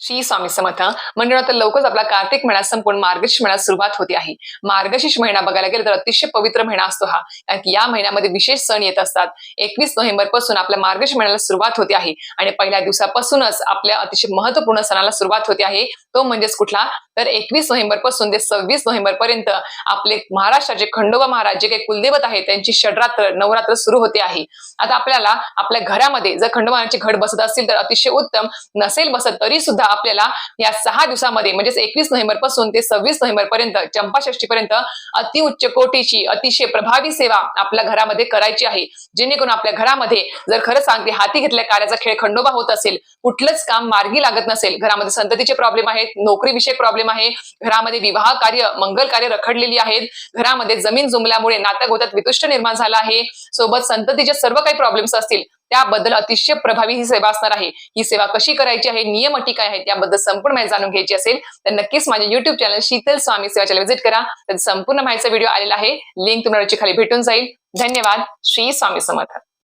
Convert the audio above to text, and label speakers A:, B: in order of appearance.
A: श्री स्वामी समर्थ. मंडळात तर लवकरच आपला कार्तिक महिना संपूर्ण मार्गशीर्ष महिन्यात सुरुवात होते आहे. मार्गशीर्ष महिना बघायला गेलं तर अतिशय पवित्र महिना असतो हा. कारण की या महिन्यामध्ये विशेष सण येत असतात. एकवीस नोव्हेंबरपासून आपल्या मार्गशीर्ष महिन्याला सुरुवात होते आहे. आणि पहिल्या दिवसापासूनच आपल्या अतिशय महत्त्वपूर्ण सणाला सुरुवात होते आहे. तो म्हणजेच कुठला? तर एकवीस नोव्हेंबरपासून ते सव्वीस नोव्हेंबर पर्यंत आपले महाराष्ट्राचे खंडोबा महाराज जे काही कुलदेवत आहे त्यांची षडरात्र नवरात्र सुरू होते आहे. आता आपल्याला आपल्या घरामध्ये जर खंडोबाची घड बसत असतील तर अतिशय उत्तम नसेल बसत तरी सुद्धा आपल्याला या सहा दिवसामध्ये म्हणजेच एकवीस नोव्हेंबरपासून ते सव्वीस नोव्हेंबर पर्यंत चंपाषष्टी पर्यंत अतिउच्च कोटीची अतिशय प्रभावी सेवा आपल्या घरामध्ये करायची आहे. जेणेकरून आपल्या घरामध्ये जर खरं सांगते हाती घेतल्या कार्याचा खेळ खंडोबा होत असेल कुठलंच काम मार्गी लागत नसेल घरामध्ये संततीचे प्रॉब्लेम आहेत नोकरीविषयक प्रॉब्लेम आहे घरामध्ये विवाह कार्य मंगल कार्य रखडलेली आहेत घरामध्ये जमीन जुमल्यामुळे नात्या गोत्यात वितुष्ट निर्माण झाला आहे सोबत संततीचे सर्व काही प्रॉब्लेम्स असतील त्याबद्दल अतिशय प्रभावी ही सेवा असणार आहे. ही सेवा कशी करायची आहे? नियम अटी काय आहेत? याबद्दल संपूर्ण माहिती जाणून घ्यायची असेल तर नक्कीच माझ्या युट्यूब चॅनल शीतल स्वामी सेवा चॅनल व्हिजिट करा. तर संपूर्ण माहितीचा व्हिडिओ आलेला आहे. लिंक तुम्हाला खाली भेटून जाईल. धन्यवाद. श्री स्वामी समर्थ.